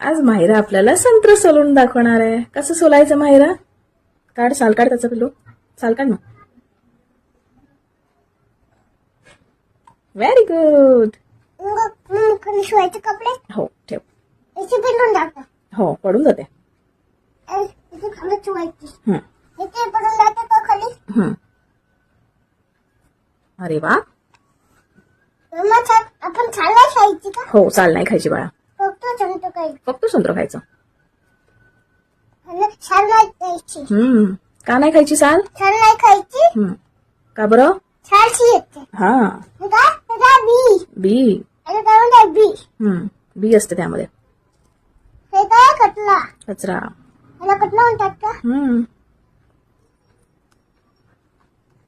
आज माहिरा आपल्याला संत्र सोलून दाखवणार आहे. कसं सोलायचं माहिरा? काढ साल काढ त्याचं पिल्लू. साल काढ ना. व्हेरी गुड शिवायचे कपडे हो ठेव. हो पडून जाते. अरे वा. आपण छान खायची का? हो साल नाही खायची बाळा. फक्त संत्र खायचं. हम्म. का नाही खायची साल? नाही खायची. हम्म. का बरं? हा. बी. हम्म. बी असते त्यामध्ये. हे कटला? कचरा. ह्याला कटला म्हणतात का? हम्म.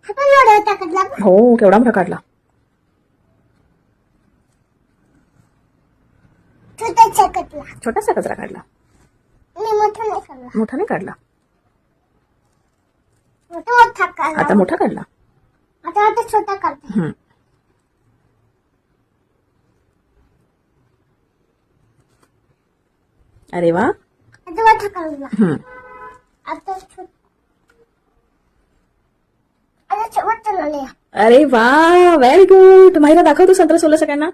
हा पण एवढा होता कटला? हो केवढा मोठा काढला. छोटासा कचरा काढला. मी मोठा नाही काढला. मोठा नाही काढला? मोठा मोठा काढला. आता मोठा काढला? आता आता छोटा काढते. हम्म. अरे वा. आता मोठा काढला. हम्म. आता छोट अरे वा व्हेरी गुड माहिरा दाखव तू संत्र सोलं सगळ्यांना.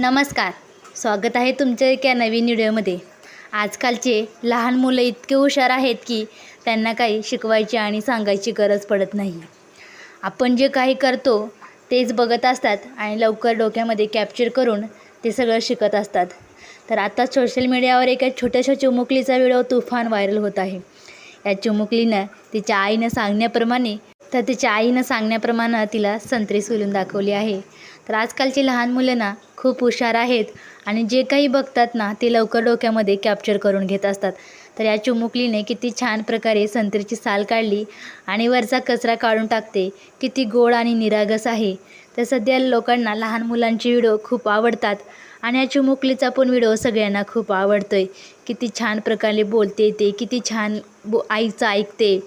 नमस्कार. स्वागत आहे तुमच्या एका नवीन व्हिडिओमध्ये. आजकालचे लहान मुलं इतके हुशार आहेत की त्यांना काही शिकवायची आणि सांगायची गरज पडत नाही. आपण जे काही करतो तेच बघत असतात आणि लवकर डोक्यामध्ये कॅप्चर करून ते सगळं शिकत असतात. तर आता सोशल मीडियावर एका छोट्याशा चिमुकलीचा व्हिडिओ तुफान व्हायरल होत आहे. या चिमुकलीनं तिच्या आईनं सांगण्याप्रमाणे तर तिच्या आईनं सांगण्याप्रमाणे तिला संत्री सोलून दाखवली आहे. तर आजकालची लहान मुलं ना खूप हुशार आहेत आणि जे काही बघतात ना ते लवकर डोक्यामध्ये कॅप्चर करून घेत असतात. तर या चुमुकलीने किती छान प्रकारे संत्रीची साल काढली आणि वरचा कचरा काढून टाकते. किती गोड आणि निरागस आहे. तर सध्या लोकांना लहान मुलांचे व्हिडिओ खूप आवडतात आणि या चुमुकलीचा पण व्हिडिओ सगळ्यांना खूप आवडतो आहे किती छान प्रकारे बोलते ते किती छान बो आईचं ऐकते.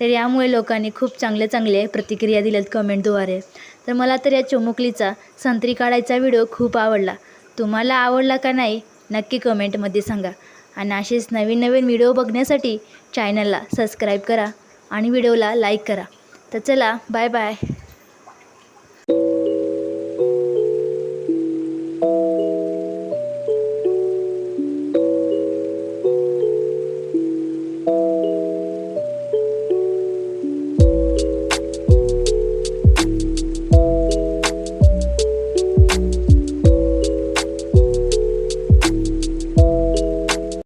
तर यामुळे लोकांनी खूप चांगले चांगले प्रतिक्रिया दिल्यात कमेंटद्वारे. तर मला तर या चोमुकलीचा संत्री काढायचा व्हिडिओ खूप आवडला. तुम्हाला आवडला का नाही नक्की कमेंटमध्ये सांगा. आणि असेच नवीन नवीन व्हिडिओ बघण्यासाठी चॅनलला सबस्क्राईब करा आणि व्हिडिओला लाईक करा. तर चला बाय बाय.